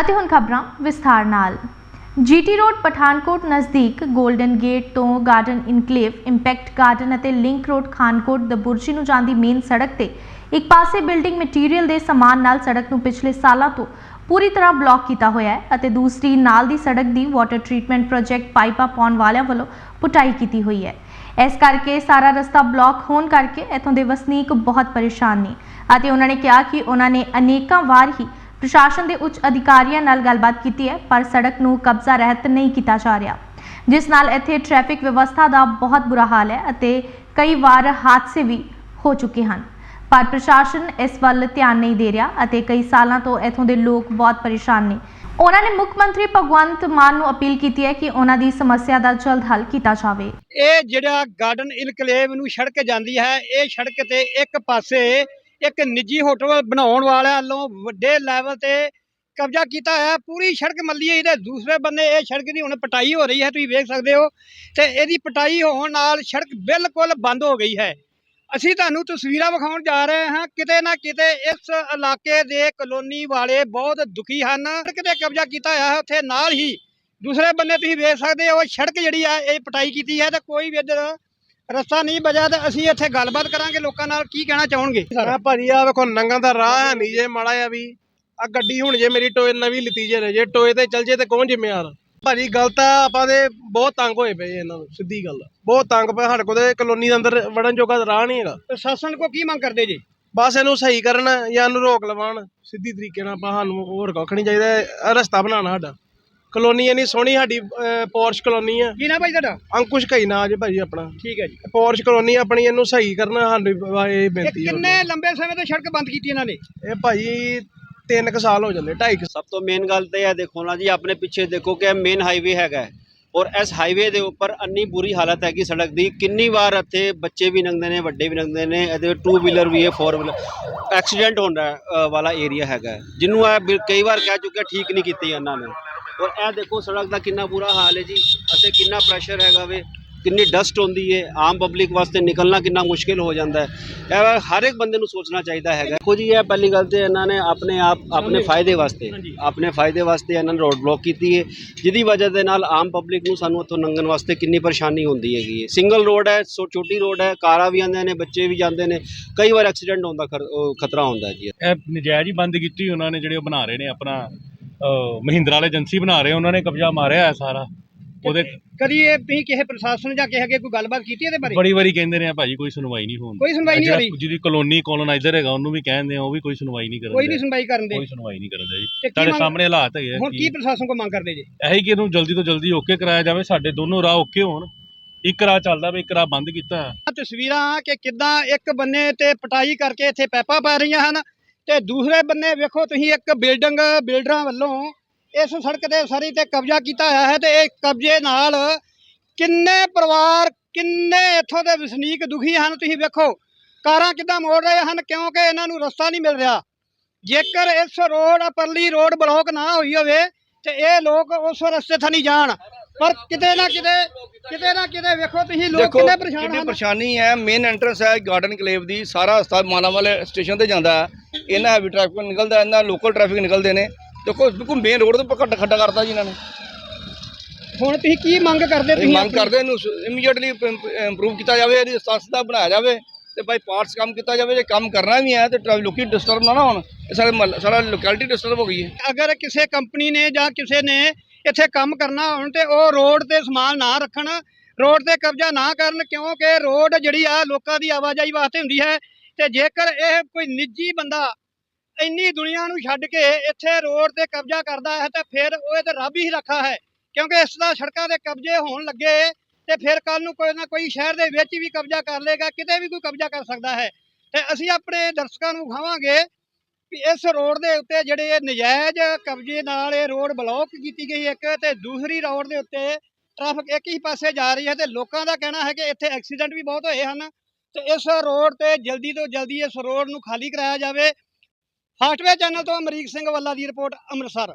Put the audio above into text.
ਅਤੇ ਹੁਣ ਖਬਰਾਂ ਵਿਸਥਾਰ ਨਾਲ। ਜੀਟੀ ਰੋਡ, ਪਠਾਨਕੋਟ ਨਜ਼ਦੀਕ 골ਡਨ ਗੇਟ ਤੋਂ ਗਾਰਡਨ ਇਨਕਲੇਵ ਇੰਪੈਕਟ ਗਾਰਡਨ ਅਤੇ ਲਿੰਕ ਰੋਡ ਖਾਨਕੋਟ ਦਬੁਰਜੀ ਨੂੰ ਜਾਂਦੀ ਮੇਨ ਸੜਕ ਤੇ ਇੱਕ ਪਾਸੇ ਬਿਲਡਿੰਗ ਮਟੀਰੀਅਲ ਦੇ ਸਮਾਨ ਨਾਲ ਸੜਕ ਨੂੰ ਪਿਛਲੇ ਸਾਲਾਂ ਤੋਂ ਪੂਰੀ ਤਰ੍ਹਾਂ ਬਲੌਕ ਕੀਤਾ ਹੋਇਆ ਹੈ ਅਤੇ ਦੂਸਰੀ ਨਾਲ ਦੀ ਸੜਕ ਦੀ ਵਾਟਰ ਟ੍ਰੀਟਮੈਂਟ ਪ੍ਰੋਜੈਕਟ ਪਾਈਪਾਂ ਪਾਉਣ ਵਾਲਿਆਂ ਵੱਲੋਂ ਪੁਟਾਈ ਕੀਤੀ ਹੋਈ ਹੈ। ਇਸ ਕਰਕੇ ਸਾਰਾ ਰਸਤਾ ਬਲੌਕ ਹੋਣ ਕਰਕੇ ਇੱਥੋਂ ਦੇ ਵਸਨੀਕ ਬਹੁਤ ਪਰੇਸ਼ਾਨ ਨੇ ਅਤੇ ਉਹਨਾਂ ਨੇ ਕਿਹਾ ਕਿ ਉਹਨਾਂ ਨੇ ਅਨੇਕਾਂ ਵਾਰ ਹੀ ਪ੍ਰਸ਼ਾਸਨ ਦੇ ਉੱਚ ਅਧਿਕਾਰੀਆਂ ਨਾਲ ਗੱਲਬਾਤ ਕੀਤੀ ਹੈ, ਪਰ ਸੜਕ ਨੂੰ ਕਬਜ਼ਾ ਰਹਿਤ ਨਹੀਂ ਕੀਤਾ ਜਾ ਰਿਹਾ। ਜਿਸ ਨਾਲ ਇੱਥੇ ਟ੍ਰੈਫਿਕ ਵਿਵਸਥਾ ਦਾ ਬਹੁਤ ਬੁਰਾ ਹਾਲ ਹੈ ਅਤੇ ਕਈ ਵਾਰ ਹਾਦਸੇ ਵੀ ਹੋ ਚੁੱਕੇ ਹਨ। ਪਰ ਪ੍ਰਸ਼ਾਸਨ ਇਸ ਵੱਲ ਧਿਆਨ ਨਹੀਂ ਦੇ ਰਿਹਾ ਅਤੇ ਕਈ ਸਾਲਾਂ ਤੋਂ ਇੱਥੋਂ ਦੇ ਲੋਕ ਬਹੁਤ ਪਰੇਸ਼ਾਨ ਨੇ। ਉਹਨਾਂ ਨੇ ਮੁੱਖ ਮੰਤਰੀ ਭਗਵੰਤ ਮਾਨ ਨੂੰ ਅਪੀਲ ਕੀਤੀ ਹੈ ਕਿ ਉਹਨਾਂ ਦੀ ਸਮੱਸਿਆ ਦਾ ਜਲਦ ਹੱਲ ਕੀਤਾ ਜਾਵੇ। ਇਹ ਜਿਹੜਾ ਗਾਰਡਨ ਇਨਕਲੇਵ ਨੂੰ ਸੜਕ ਜਾਂਦੀ ਹੈ, ਇਹ ਸੜਕ ਤੇ ਇੱਕ ਪਾਸੇ ਇੱਕ ਨਿੱਜੀ ਹੋਟਲ ਬਣਾਉਣ ਵਾਲਿਆਂ ਵੱਲੋਂ ਵੱਡੇ ਲੈਵਲ ਤੇ ਕਬਜ਼ਾ ਕੀਤਾ ਹੈ ਪੂਰੀ ਸੜਕ ਮੱਲੀ ਹੈ ਇਹਦੇ ਦੂਸਰੇ ਬੰਨੇ ਇਹ ਸੜਕ ਦੀ ਹੁਣ ਪਟਾਈ ਹੋ ਰਹੀ ਹੈ, ਤੁਸੀਂ ਵੇਖ ਸਕਦੇ ਹੋ। ਤੇ ਇਹਦੀ ਪਟਾਈ ਹੋਣ ਨਾਲ ਸੜਕ ਬਿਲਕੁਲ ਬੰਦ ਹੋ ਗਈ ਹੈ। ਅਸੀਂ ਤੁਹਾਨੂੰ ਤਸਵੀਰਾਂ ਵਿਖਾਉਣ ਜਾ ਰਹੇ ਹਾਂ। ਕਿਤੇ ਨਾ ਕਿਤੇ ਇਸ ਇਲਾਕੇ ਦੇ ਕਲੋਨੀ ਵਾਲੇ ਬਹੁਤ ਦੁਖੀ ਹਨ। ਸੜਕ ਤੇ ਕਬਜ਼ਾ ਕੀਤਾ ਹੋਇਆ ਹੈ। ਉੱਥੇ ਨਾਲ ਹੀ ਦੂਸਰੇ ਬੰਨੇ ਤੁਸੀਂ ਵੇਖ ਸਕਦੇ ਹੋ, ਸੜਕ ਜਿਹੜੀ ਆ ਇਹ ਪਟਾਈ ਕੀਤੀ ਹੈ ਤੇ ਕੋਈ ਵੀ ਇੱਧਰ ਰਸਤਾ ਨਹੀਂ ਬਜਾ ਤੇ ਅਸੀਂ ਇੱਥੇ ਗੱਲਬਾਤ ਕਰਾਂਗੇ ਲੋਕਾਂ ਨਾਲ ਕੀ ਕਹਿਣਾ ਚਾਹਣਗੇ? ਆ ਭਾਜੀ ਆ ਵੇਖੋ ਨੰਗਾ ਦਾ ਰਾਹ ਹੈ ਨਹੀਂ ਜੇ ਮਾੜਾ ਆ ਵੀ। ਆ ਗੱਡੀ ਹੁਣ ਜੇ ਮੇਰੀ ਟੋਏ ਨਵੀਂ ਲਿੱਤੀ ਜੇ ਜੇ ਟੋਏ ਤੇ ਚੱਲ ਜੇ ਤੇ ਕੌਣ ਜ਼ਿੰਮੇਵਾਰ? ਭਾਜੀ ਗਲਤ ਆ ਆਪਾਂ ਦੇ ਬਹੁਤ ਤੰਗ ਹੋਏ ਪਏ ਇਹਨਾਂ ਨੂੰ ਸਿੱਧੀ ਗੱਲ। ਬਹੁਤ ਤੰਗ ਪਏ ਸਾਡੇ ਕੋਲ ਤੇ ਕਲੋਨੀ ਦੇ ਅੰਦਰ ਵੜਨ ਜੋਗਾ ਰਾਹ ਨਹੀਂ ਹੈਗਾ। ਪ੍ਰਸ਼ਾਸਨ ਕੋ ਕੀ ਮੰਗ ਕਰਦੇ ਜੀ? ਬਸ ਇਹਨੂੰ ਸਹੀ ਕਰਨ ਜਾਂ ਇਹਨੂੰ ਰੋਕ ਲਵਾਉਣ ਸਿੱਧੀ ਤਰੀਕੇ ਨਾਲ ਆਪਾਂ ਸਾਨੂੰ ਹੋਰ ਕੱਖ ਨਹੀਂ ਚਾਹੀਦਾ ਰਸਤਾ ਬਣਾਉਣਾ ਸਾਡਾ। ਕਲੋਨੀ ਇੰਨੀ ਸੋਹਣੀ ਸਾਡੀ ਪੋਰਸ਼ ਕਲੋਨੀ ਆ। ਕੀ ਨਾ ਭਾਈ ਤੁਹਾਡਾ? ਅੰਕੁਸ਼ ਕਈ ਨਾ ਜੇ ਭਾਜੀ ਆਪਣਾ। ਠੀਕ ਹੈ ਜੀ। ਪੋਰਸ਼ ਕਲੋਨੀ ਆਪਣੀ ਇਹਨੂੰ ਸਹੀ ਕਰਨਾ ਸਾਡੀ ਇਹ ਬੇਨਤੀ ਹੈ ਕਿੰਨੇ ਲੰਬੇ ਸਮੇਂ ਤੋਂ ਸੜਕ ਬੰਦ ਕੀਤੀ ਇਹਨਾਂ ਨੇ? ਇਹ ਭਾਜੀ 3 ਕੁ ਸਾਲ ਹੋ ਜਾਂਦੇ 2.5 ਸਭ ਤੋਂ ਮੇਨ ਗੱਲ ਤੇ ਇਹ ਦੇਖੋ ਨਾ ਜੀ ਆਪਣੇ ਪਿੱਛੇ ਦੇਖੋ ਕਿ ਮੇਨ ਹਾਈਵੇ ਹੈਗਾ ਹੈ। ਔਰ ਇਸ ਹਾਈਵੇ ਦੇ ਉੱਪਰ ਅੰਨੀ ਬੁਰੀ ਹਾਲਤ ਹੈਗੀ ਸੜਕ ਦੀ ਕਿੰਨੀ ਵਾਰ ਇੱਥੇ ਬੱਚੇ ਵੀ ਲੰਘਦੇ ਨੇ ਵੱਡੇ ਵੀ ਲੰਘਦੇ ਨੇ ਇਹਦੇ ਟੂ ਵੀਲਰ ਵੀ ਹੈ ਫੋਰ ਵੀਲਰ ਐਕਸੀਡੈਂਟ ਹੋਣ ਵਾਲਾ ਏਰੀਆ ਹੈਗਾ ਹੈ, ਜਿਹਨੂੰ ਇਹ ਬਿਲ- ਕਈ ਵਾਰ ਕਹਿ ਚੁੱਕਿਆ ਠੀਕ ਨਹੀਂ ਕੀਤੀ ਇਹਨਾਂ ਨੇ। ਔਰ ਇਹ ਦੇਖੋ ਸੜਕ ਦਾ ਕਿੰਨਾ ਬੁਰਾ ਹਾਲ ਹੈ ਜੀ। ਅਤੇ ਕਿੰਨਾ ਪ੍ਰੈਸ਼ਰ ਹੈਗਾ ਵੇ। ਕਿੰਨੀ ਡਸਟ ਹੁੰਦੀ ਹੈ ਆਮ ਪਬਲਿਕ ਵਾਸਤੇ ਨਿਕਲਣਾ ਕਿੰਨਾ ਮੁਸ਼ਕਿਲ ਹੋ ਜਾਂਦਾ ਹੈ। ਇਹ ਹਰ ਇੱਕ ਬੰਦੇ ਨੂੰ ਸੋਚਣਾ ਚਾਹੀਦਾ ਹੈਗਾ। ਦੇਖੋ ਜੀ ਇਹ ਪਹਿਲੀ ਗੱਲ ਤੇ ਇਹਨਾਂ ਨੇ ਆਪਣੇ ਆਪ ਆਪਣੇ ਫਾਇਦੇ ਵਾਸਤੇ ਆਪਣੇ ਫਾਇਦੇ ਵਾਸਤੇ ਇਹਨਾਂ ਨੇ ਰੋਡ ਬਲੌਕ ਕੀਤੀ ਹੈ ਜਿਹਦੀ ਵਜ੍ਹਾ ਦੇ ਨਾਲ ਆਮ ਪਬਲਿਕ ਨੂੰ ਸਾਨੂੰ ਉੱਥੋਂ ਲੰਘਣ ਵਾਸਤੇ ਕਿੰਨੀ ਪਰੇਸ਼ਾਨੀ ਹੁੰਦੀ ਹੈਗੀ ਹੈ ਸਿੰਗਲ ਰੋਡ ਹੈ ਸੋ ਛੋਟੀ ਰੋਡ ਹੈ ਕਾਰਾਂ ਵੀ ਆਉਂਦੇ ਨੇ ਬੱਚੇ ਵੀ ਜਾਂਦੇ ਨੇ। ਕਈ ਵਾਰ ਐਕਸੀਡੈਂਟ ਹੋਣ ਦਾ ਖਤਰਾ ਹੁੰਦਾ ਜੀ। ਇਹ ਨਜਾਇਜ਼ ਹੀ ਬੰਦ ਕੀਤੀ ਉਹਨਾਂ ਨੇ ਜਿਹੜੇ ਉਹ ਬਣਾ ਰਹੇ ਨੇ ਆਪਣਾ ਮਹਿੰਦਰਾ ਵਾਲੇ ਏਜੰਸੀ ਬਣਾ ਰਹੇ ਉਹਨਾਂ ਨੇ ਕਬਜ਼ਾ ਮਾਰਿਆ ਹੈ ਸਾਰਾ। ਉਹਦੇ ਕਦੀ ਇਹ ਤੁਸੀਂ ਕਿਸੇ ਪ੍ਰਸ਼ਾਸਨ ਜਾਂ ਕਿਸੇ ਅੱਗੇ ਕੋਈ ਗੱਲਬਾਤ ਕੀਤੀ ਇਹਦੇ ਬਾਰੇ? ਬੜੀ ਵਾਰੀ ਕਹਿੰਦੇ ਨੇ ਆ ਭਾਜੀ ਕੋਈ ਸੁਣਵਾਈ ਨਹੀਂ ਹੁੰਦੀ ਕੋਈ ਸੁਣਵਾਈ ਨਹੀਂ ਹੋ ਰਹੀ? ਜਿਹਦੀ ਕਲੋਨੀ ਕੋਲੋਨਾਈਜ਼ਰ ਹੈਗਾ ਉਹਨੂੰ ਵੀ ਕਹਿੰਦੇ ਆ ਉਹ ਵੀ ਕੋਈ ਸੁਣਵਾਈ ਨਹੀਂ ਕੋਈ ਕਰਦੇ ਨਹੀਂ ਸੁਣਵਾਈ ਕਰਨ ਦੇ। ਕੋਈ ਸੁਣਵਾਈ ਨਹੀਂ ਕਰਦੇ ਜੀ। ਤੁਹਾਡੇ ਸਾਹਮਣੇ ਹਾਲਾਤ ਹੈਗੇ ਹੁਣ ਕੀ ਪ੍ਰਸ਼ਾਸਨ ਕੋ ਮੰਗ ਕਰਦੇ ਜੀ? ਇਹੀ ਕਿ ਇਹਨੂੰ ਜਲਦੀ ਤੋਂ ਜਲਦੀ ਓਕੇ ਕਰਾਇਆ ਜਾਵੇ ਸਾਡੇ ਦੋਨੋਂ ਰਾਹ ਓਕੇ ਹੋਣ। ਇੱਕ ਰਾਹ ਚੱਲਦਾ ਵੇ ਇੱਕ ਰਾਹ ਬੰਦ ਕੀਤਾ। ਤਸਵੀਰਾਂ ਕਿ ਕਿੱਦਾਂ ਇੱਕ ਬੰਨੇ ਤੇ ਪਟਾਈ ਕਰਕੇ ਇੱਥੇ ਪੈਪਾ ਪਾ ਰਹੀਆਂ ਹਨ ਤੇ ਦੂਸਰੇ ਬੰਨੇ ਵੇਖੋ ਤੁਸੀਂ ਇੱਕ ਬਿਲਡਿੰਗ ਬਿਲਡਰਾਂ ਵੱਲੋਂ ਇਸ ਸੜਕ ਤੇ ਸਾਰੀ ਤੇ ਕਬਜ਼ਾ ਕੀਤਾ ਹੋਇਆ ਹੈ ਤੇ ਇਹ ਕਬਜ਼ੇ ਨਾਲ ਕਿੰਨੇ ਪਰਿਵਾਰ ਕਿੰਨੇ ਇੱਥੋਂ ਦੇ ਵਸਨੀਕ ਦੁਖੀ ਹਨ ਤੁਸੀਂ ਵੇਖੋ। ਕਾਰਾਂ ਕਿੱਦਾਂ ਮੋੜ ਰਹੇ ਹਨ ਕਿਉਂਕਿ ਇਹਨਾਂ ਨੂੰ ਰਸਤਾ ਨਹੀਂ ਮਿਲ ਰਿਹਾ। ਜੇਕਰ ਇਸ ਰੋਡ ਪਰਲੀ ਰੋਡ ਬਲੌਕ ਨਾ ਹੋਈ ਹੋਵੇ ਤੇ ਇਹ ਲੋਕ ਉਸ ਰਸਤੇ ਥਾਂ ਜਾਣ। ਪਰ ਕਿਤੇ ਨਾ ਕਿਤੇ ਕਿਤੇ ਨਾ ਕਿਤੇ ਵੇਖੋ ਤੁਸੀਂ ਲੋਕ ਕਿੰਨੇ ਪਰੇਸ਼ਾਨ ਕਿੰਨੀ ਹਨ। ਪਰੇਸ਼ਾਨੀ ਹੈ ਮੇਨ ਐਂਟਰੈਂਸ ਹੈ ਗਾਰਡਨ ਕਲੇਵ ਦੀ ਸਾਰਾ ਰਸਤਾ ਮਾਲਾਵਾਲ ਸਟੇਸ਼ਨ ਤੇ ਜਾਂਦਾ ਹੈ। ਇਹਨਾਂ ਹੈਵੀ ਟ੍ਰੈਫਿਕ ਨਿਕਲਦਾ ਇਹਨਾਂ ਲੋਕਲ ਟ੍ਰੈਫਿਕ ਨਿਕਲਦੇ ਨੇ। ਦੇਖੋ ਬਿਲਕੁਲ ਮੇਨ ਰੋਡ ਤੋਂ ਖੱਡਾ ਖੱਡਾ ਕਰਤਾ ਜੀ ਇਹਨਾਂ ਨੇ। ਹੁਣ ਤੁਸੀਂ ਕੀ ਮੰਗ ਕਰਦੇ ਤੁਸੀਂ ਮੰਗ ਕਰਦੇ ਇਹਨੂੰ ਇਮੀਡੀਏਟਲੀ ਇੰਪਰੂਵ ਕੀਤਾ ਜਾਵੇ ਇਹਦੀ ਸਸਤਾ ਬਣਾਇਆ ਜਾਵੇ ਤੇ ਬਾਈ ਪਾਰਟਸ ਕੰਮ ਕੀਤਾ ਜਾਵੇ ਜੇ ਕੰਮ ਕਰਨਾ ਵੀ ਹੈ ਤੇ ਟ੍ਰੈਫਿਕ ਲੋਕੀ ਡਿਸਟਰਬ ਨਾ ਨਾ ਹੋਣ। ਇਹ ਸਾਰੇ ਸਾਰਾ ਲੋਕੈਲਿਟੀ ਡਿਸਟਰਬ ਹੋ ਗਈ ਹੈ। ਅਗਰ ਕਿਸੇ ਕੰਪਨੀ ਨੇ ਜਾਂ ਕਿਸੇ ਨੇ ਇੱਥੇ ਕੰਮ ਕਰਨਾ ਹੋਣ ਤੇ ਉਹ ਰੋਡ ਤੇ ਸਮਾਨ ਨਾ ਰੱਖਣ ਰੋਡ ਤੇ ਕਬਜ਼ਾ ਨਾ ਕਰਨ ਕਿਉਂਕਿ ਰੋਡ ਜਿਹੜੀ ਆ ਲੋਕਾਂ ਦੀ ਆਵਾਜਾਈ ਵਾਸਤੇ ਹੁੰਦੀ ਹੈ ਤੇ ਜੇਕਰ ਇਹ ਕੋਈ ਨਿੱਜੀ ਬੰਦਾ ਇੰਨੀ ਦੁਨੀਆ ਨੂੰ ਛੱਡ ਕੇ ਇੱਥੇ ਰੋਡ ਤੇ ਕਬਜ਼ਾ ਕਰਦਾ ਹੈ, ਤਾਂ ਫਿਰ ਉਹ ਇਹ ਤਾਂ ਰੱਬ ਹੀ ਰੱਖਾ ਹੈ, ਕਿਉਂਕਿ ਇਸ ਦਾ ਸੜਕਾਂ ਦੇ ਕਬਜ਼ੇ ਹੋਣ ਲੱਗੇ ਤੇ ਫਿਰ ਕੱਲ ਨੂੰ ਕੋਈ ਨਾ ਕੋਈ ਸ਼ਹਿਰ ਦੇ ਵਿੱਚ ਵੀ ਕਬਜ਼ਾ ਕਰ ਲੇਗਾ ਕਿਤੇ ਵੀ ਕੋਈ ਕਬਜ਼ਾ ਕਰ ਸਕਦਾ ਹੈ। ਤੇ ਅਸੀਂ ਆਪਣੇ ਦਰਸ਼ਕਾਂ ਨੂੰ ਖਾਵਾਂਗੇ ਵੀ ਇਸ ਰੋਡ ਦੇ ਉੱਤੇ ਜਿਹੜੇ ਇਹ ਨਜਾਇਜ਼ ਕਬਜ਼ੇ ਨਾਲ ਇਹ ਰੋਡ ਬਲੌਕ ਕੀਤੀ ਗਈ ਇੱਕ ਤੇ ਦੂਸਰੀ ਰੋਡ ਦੇ ਉੱਤੇ ਟ੍ਰੈਫਿਕ ਇੱਕ ਹੀ ਪਾਸੇ ਜਾ ਰਹੀ ਹੈ ਤੇ ਲੋਕਾਂ ਦਾ ਕਹਿਣਾ ਹੈ ਕਿ ਇੱਥੇ ਐਕਸੀਡੈਂਟ ਵੀ ਬਹੁਤ ਹੋਏ ਹਨ। ਤੇ ਇਸ ਰੋਡ ਤੇ ਜਲਦੀ ਤੋਂ ਜਲਦੀ ਇਸ ਰੋਡ ਨੂੰ ਖਾਲੀ ਕਰਾਇਆ ਜਾਵੇ। ਫਾਸਟਵੇ ਚੈਨਲ ਤੋਂ ਅਮਰੀਕ ਸਿੰਘ ਵੱਲਾ ਦੀ ਰਿਪੋਰਟ, ਅੰਮ੍ਰਿਤਸਰ।